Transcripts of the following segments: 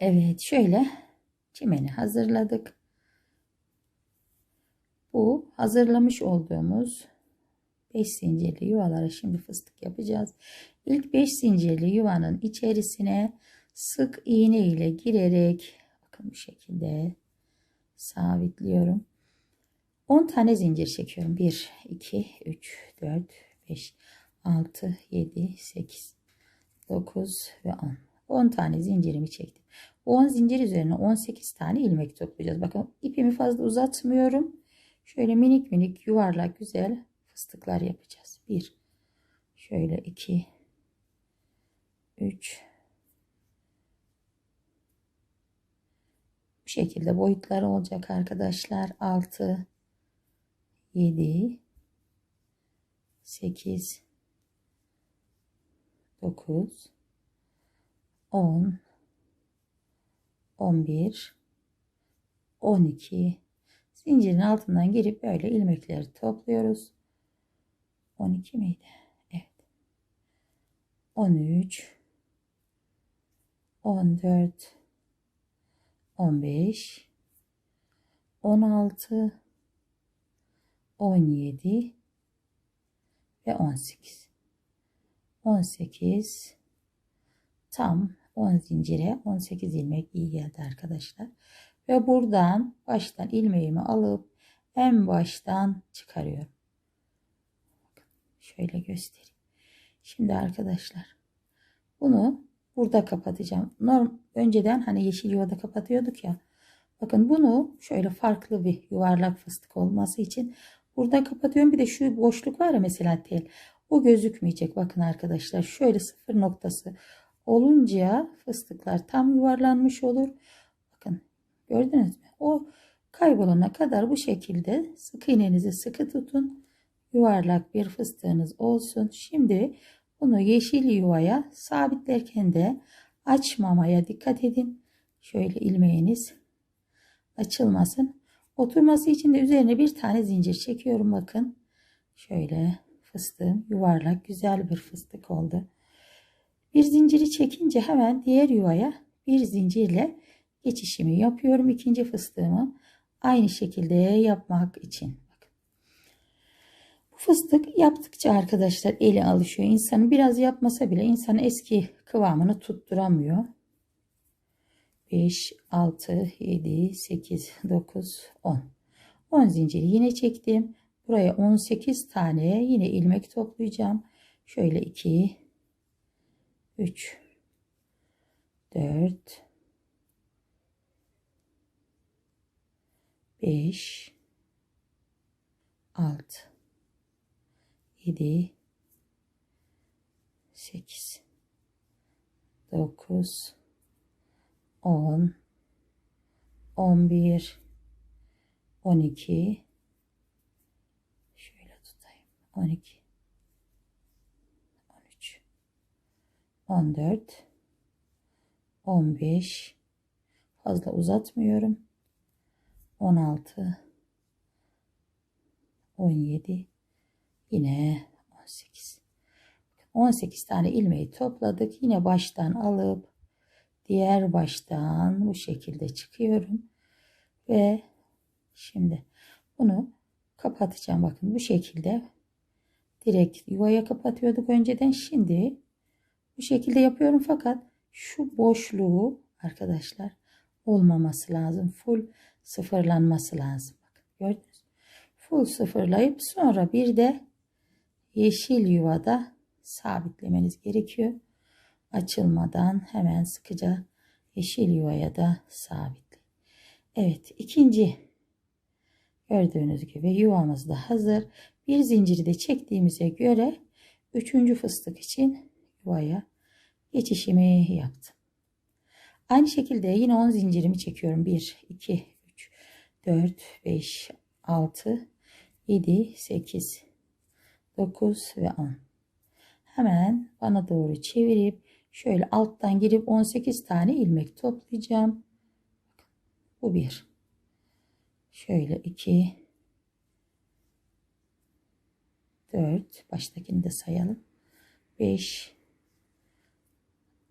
Evet şöyle çimeni hazırladık. Bu hazırlamış olduğumuz 5 zincirli yuvalara şimdi fıstık yapacağız. İlk 5 zincirli yuvanın içerisine sık iğne ile girerek bakın bu şekilde sabitliyorum. 10 tane zincir çekiyorum. 1, 2, 3, 4, 5, 6, 7, 8, 9 ve 10. 10 tane zincirimi çektim. 10 zincir üzerine 18 tane ilmek toplayacağız. Bakın ipimi fazla uzatmıyorum. Şöyle minik minik yuvarlak güzel fıstıklar yapacağız. 1 şöyle 2 3 Bu şekilde boyutları olacak arkadaşlar. 6 7 8 9 10 11 12 zincirin altından girip böyle ilmekleri topluyoruz. 12 miydi? Evet. 13 14 15 16 17 ve 18 18 tam 10 zincire 18 ilmek iyi geldi arkadaşlar ve buradan baştan ilmeğimi alıp en baştan çıkarıyorum şöyle göstereyim şimdi arkadaşlar bunu burada kapatacağım Norm, önceden hani yeşil yuvada kapatıyorduk ya bakın bunu şöyle farklı bir yuvarlak fıstık olması için Burada kapatıyorum. Bir de şu boşluk var ya mesela tel. O gözükmeyecek. Bakın arkadaşlar şöyle sıfır noktası olunca fıstıklar tam yuvarlanmış olur. Bakın gördünüz mü? O kaybolana kadar bu şekilde sık iğnenizi sıkı tutun. Yuvarlak bir fıstığınız olsun. Şimdi bunu yeşil yuvaya sabitlerken de açmamaya dikkat edin. Şöyle ilmeğiniz açılmasın. Oturması için de üzerine bir tane zincir çekiyorum bakın. Şöyle fıstığım yuvarlak güzel bir fıstık oldu. Bir zinciri çekince hemen diğer yuvaya bir zincirle geçişimi yapıyorum. ikinci fıstığımı aynı şekilde yapmak için. Bu fıstık yaptıkça arkadaşlar eli alışıyor. İnsanın biraz yapmasa bile insanın eski kıvamını tutturamıyor. 5, 6, 7, 8, 9, 10. 10 zinciri yine çektim. Buraya 18 tane yine ilmek toplayacağım. Şöyle 2, 3, 4, 5, 6, 7, 8, 9, 10 11 12 şöyle tutayım. 12 13 14 15 fazla uzatmıyorum. 16 17 yine 18 18 tane ilmeği topladık. Yine baştan alıp diğer baştan bu şekilde çıkıyorum. Ve şimdi bunu kapatacağım. Bakın bu şekilde direkt yuvaya kapatıyorduk önceden. Şimdi bu şekilde yapıyorum fakat şu boşluğu arkadaşlar olmaması lazım full sıfırlanması lazım bakın gördünüz full sıfırlayıp sonra bir de yeşil yuvada sabitlemeniz gerekiyor açılmadan hemen sıkıca yeşil yuvaya da sabitleyin. Evet ikinci gördüğünüz gibi yuvamız da hazır. Bir zinciri de çektiğimize göre üçüncü fıstık için yuvaya geçişimi yaptım. Aynı şekilde yine 10 zincirimi çekiyorum. 1, 2, 3, 4, 5, 6, 7, 8, 9 ve 10. Hemen bana doğru çevirip Şöyle alttan girip 18 tane ilmek toplayacağım. Bu bir. Şöyle iki. Dört. Baştakini de sayalım. Beş.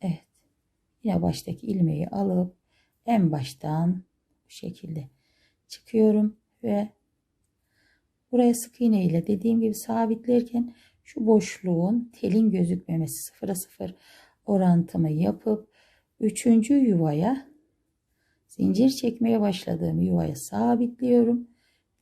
Evet. Yine baştaki ilmeği alıp en baştan bu şekilde çıkıyorum ve buraya sık iğne ile dediğim gibi sabitlerken şu boşluğun telin gözükmemesi sıfıra sıfır orantımı yapıp üçüncü yuvaya zincir çekmeye başladığım yuvaya sabitliyorum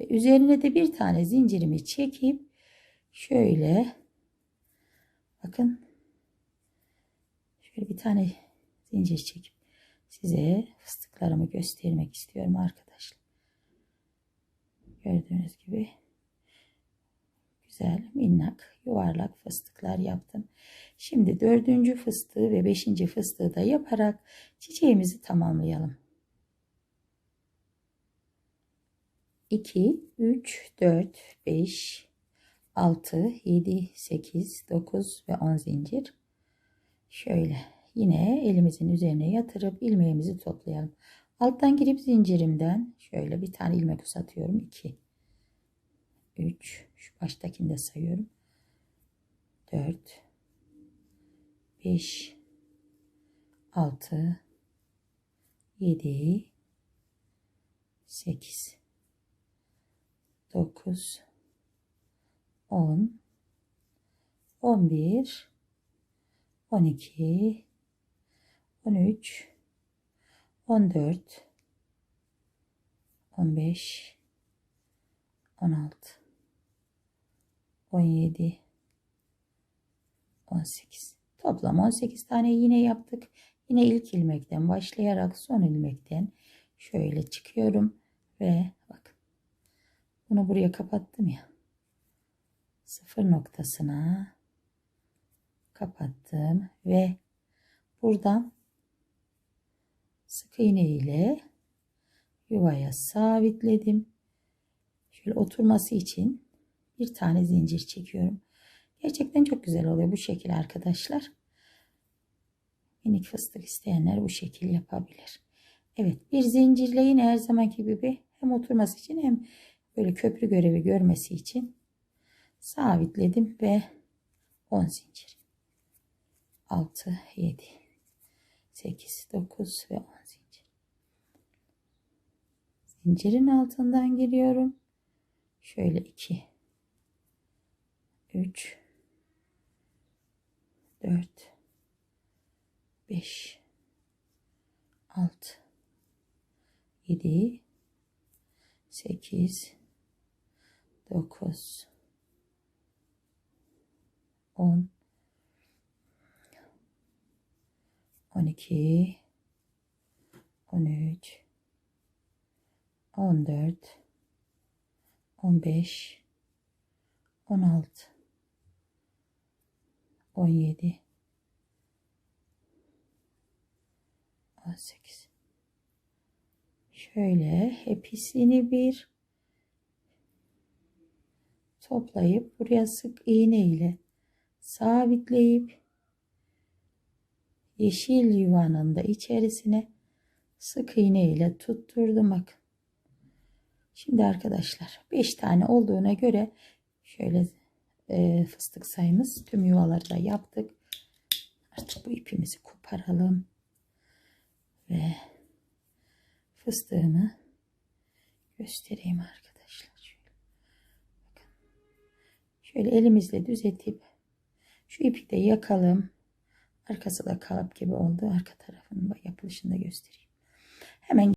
ve üzerine de bir tane zincirimi çekip şöyle bakın şöyle bir tane zincir çekip size fıstıklarımı göstermek istiyorum arkadaşlar. Gördüğünüz gibi güzel minnak yuvarlak fıstıklar yaptım. Şimdi dördüncü fıstığı ve beşinci fıstığı da yaparak çiçeğimizi tamamlayalım. 2, 3, 4, 5, 6, 7, 8, 9 ve 10 zincir. Şöyle yine elimizin üzerine yatırıp ilmeğimizi toplayalım. Alttan girip zincirimden şöyle bir tane ilmek uzatıyorum. 2, 3, şu baştakini de sayıyorum. 4, 5, 6, 7, 8, 9, 10, 11, 12, 13, 14, 15, 16, 17, 18. Toplam 18 tane yine yaptık. Yine ilk ilmekten başlayarak son ilmekten şöyle çıkıyorum ve bakın bunu buraya kapattım ya. Sıfır noktasına kapattım ve buradan sık iğne ile yuvaya sabitledim. Şöyle oturması için bir tane zincir çekiyorum. Gerçekten çok güzel oluyor bu şekil arkadaşlar. Minik fıstık isteyenler bu şekil yapabilir. Evet bir zincirle yine her zamanki gibi hem oturması için hem böyle köprü görevi görmesi için sabitledim ve 10 zincir. 6, 7, 8, 9 ve 10 zincir. Zincirin altından giriyorum. Şöyle 2, 3, 4, 5, 6, 7, 8, 9, 10, 12, 13, 14, 15, 16, 17, 18. Şöyle hepsini bir toplayıp buraya sık iğne ile sabitleyip yeşil yuvanın da içerisine sık iğne ile tutturdum bakın. Şimdi arkadaşlar 5 tane olduğuna göre şöyle e, fıstık sayımız tüm yuvaları da yaptık. Artık bu ipimizi koparalım ve fıstığımı göstereyim arkadaşlar. Şöyle, bakın. şöyle elimizle düzeltip şu ipi de yakalım. Arkası da kalıp gibi oldu. Arka tarafının yapılışını da göstereyim. Hemen